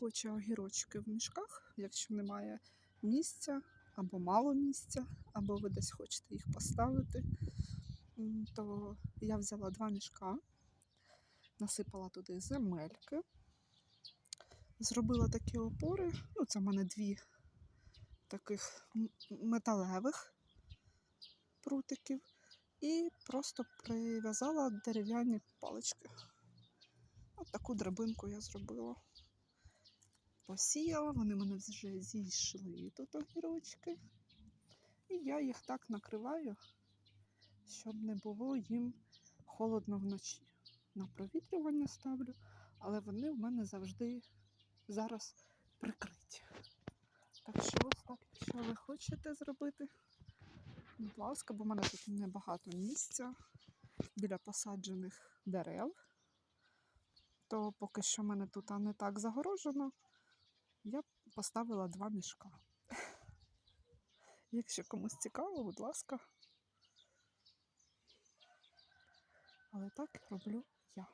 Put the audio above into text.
хоче огірочки в мішках, якщо немає місця або мало місця, або ви десь хочете їх поставити, то я взяла два мішка, насипала туди земельки, зробила такі опори. Ну, це в мене дві таких металевих прутиків, і просто прив'язала дерев'яні палички. От таку драбинку я зробила. Посіяла, вони мене вже зійшли тут огірочки. І я їх так накриваю, щоб не було їм холодно вночі. На провітрювання ставлю, але вони в мене завжди зараз прикриті. Так що ось так, якщо ви хочете зробити, будь ласка, бо в мене тут небагато місця біля посаджених дерев то поки що в мене тут не так загорожено, я поставила два мішка. Якщо комусь цікаво, будь ласка. Але так роблю я.